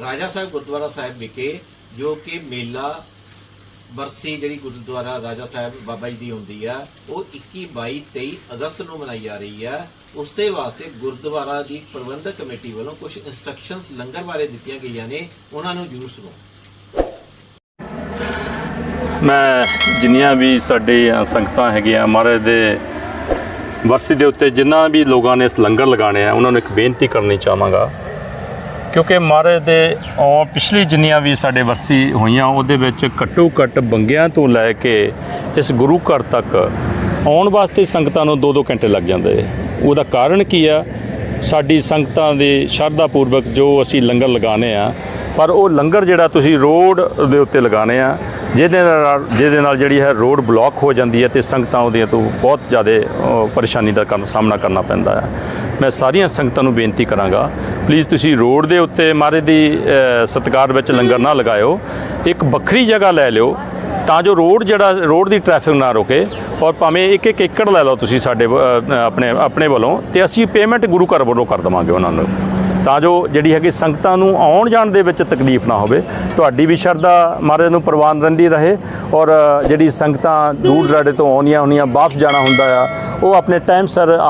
ਰਾਜਾ ਸਾਹਿਬ ਗੁਰਦੁਆਰਾ ਸਾਹਿਬ ਵਿਖੇ, ਜੋ ਕਿ ਮੇਲਾ ਬਰਸੀ ਜਿਹੜੀ ਗੁਰਦੁਆਰਾ ਰਾਜਾ ਸਾਹਿਬ ਬਾਬਾ ਜੀ ਦੀ ਹੁੰਦੀ ਆ, ਉਹ 21 22 23 ਅਗਸਤ ਨੂੰ ਮਨਾਈ ਜਾ ਰਹੀ ਆ। ਉਸ ਦੇ ਵਾਸਤੇ ਗੁਰਦੁਆਰਾ ਦੀ ਪ੍ਰਬੰਧਕ ਕਮੇਟੀ ਵੱਲੋਂ ਕੁਝ ਇਨਸਟਰਕਸ਼ਨਸ ਲੰਗਰ ਬਾਰੇ ਦਿੱਤੀਆਂ ਗਈਆਂ ਨੇ, ਉਹਨਾਂ ਨੂੰ ਜ਼ਰੂਰ ਸੁਣੋ। ਮੈਂ ਜਿੰਨੀਆਂ ਵੀ ਸਾਡੀਆਂ ਸੰਗਤਾਂ ਹੈਗੀਆਂ, ਮਹਾਰਾਜ ਦੇ ਵਰਸੀ ਦੇ ਉੱਤੇ ਜਿੰਨਾ ਵੀ ਲੋਕਾਂ ਨੇ ਲੰਗਰ ਲਗਾਣੇ ਆ, ਉਹਨਾਂ ਨੂੰ ਇੱਕ ਬੇਨਤੀ ਕਰਨੀ ਚਾਹਾਂਗਾ। ਕਿਉਂਕਿ ਮਹਾਰਾਜ ਦੇ ਉਹ ਪਿਛਲੀ ਜਿੰਨੀਆਂ ਵੀ ਸਾਡੇ ਵਰਸੀ ਹੋਈਆਂ, ਉਹਦੇ ਵਿੱਚ ਘੱਟੋ ਘੱਟ ਬੰਗਿਆਂ ਤੋਂ ਲੈ ਕੇ ਇਸ ਗੁਰੂ ਘਰ ਤੱਕ ਆਉਣ ਵਾਸਤੇ ਸੰਗਤਾਂ ਨੂੰ 2-2 ਘੰਟੇ ਲੱਗ ਜਾਂਦੇ। ਉਹਦਾ ਕਾਰਨ ਕੀ ਆ? ਸਾਡੀ ਸੰਗਤਾਂ ਦੇ ਸ਼ਰਧਾ ਪੂਰਵਕ ਜੋ ਅਸੀਂ ਲੰਗਰ ਲਗਾਣੇ ਆ ਪਰ ਉਹ ਲੰਗਰ ਜਿਹੜਾ ਤੁਸੀਂ ਰੋਡ ਦੇ ਉੱਤੇ ਲਗਾਣੇ ਆ ਜਿਹਦੇ ਨਾਲ ਜਿਹਦੇ ਨਾਲ ਜਿਹੜੀ ਹੈ ਰੋਡ ਬਲੌਕ ਹੋ ਜਾਂਦੀ ਹੈ ਤੇ ਸੰਗਤਾਂ ਉਹਦੀਆਂ ਤੋਂ ਬਹੁਤ ਜ਼ਿਆਦਾ ਪਰੇਸ਼ਾਨੀ ਦਾ ਕਰਨ- ਸਾਹਮਣਾ ਕਰਨਾ ਪੈਂਦਾ ਹੈ। ਮੈਂ ਸਾਰੀਆਂ ਸੰਗਤਾਂ ਨੂੰ ਬੇਨਤੀ ਕਰਾਂਗਾ। ਪਲੀਜ਼ ਤੁਸੀਂ ਰੋਡ ਦੇ ਉੱਤੇ ਮਹਾਰਾਜ ਦੀ ਅ, ਸਤਿਕਾਰ ਵਿੱਚ ਲੰਗਰ ਨਾ ਲਗਾਇਓ। ਇੱਕ ਵੱਖਰੀ ਜਗ੍ਹਾ ਲੈ ਲਿਓ ਤਾਂ ਜੋ ਰੋਡ ਜਿਹੜਾ ਰੋਡ ਦੀ ਟ੍ਰੈਫਿਕ ਨਾ ਰੁਕੇ ਔਰ ਭਾਵੇਂ ਇੱਕ ਇੱਕ ਏਕੜ ਲੈ ਲਓ ਤੁਸੀਂ ਸਾਡੇ ਆਪਣੇ ਆਪਣੇ ਵੱਲੋਂ ਤੇ ਅਸੀਂ ਪੇਮੈਂਟ ਗੁਰੂ ਘਰ ਵੱਲੋਂ ਕਰ ਦੇਵਾਂਗੇ ਉਹਨਾਂ ਨੂੰ। ਤਾਂ ਜੋ ਜਿਹੜੀ ਹੈਗੀ ਸੰਗਤਾਂ ਨੂੰ ਆਉਣ ਜਾਣ ਦੇ ਵਿੱਚ ਤਕਲੀਫ ਨਾ ਹੋਵੇ ਤੁਹਾਡੀ ਵੀ ਸ਼ਰਧਾ ਮਹਾਰਾਜ ਨੂੰ ਪ੍ਰਵਾਨ ਰਹਿੰਦੀ ਰਹੇ ਔਰ ਜਿਹੜੀ ਸੰਗਤਾਂ ਦੂਰ ਦਰਾਡੇ ਤੋਂ ਆਉਂਦੀਆਂ ਹੁੰਦੀਆਂ ਵਾਪਸ ਜਾਣਾ ਹੁੰਦਾ ਆ ਉਹ ਆਪਣੇ ਟਾਈਮ ਸਿਰ ਆ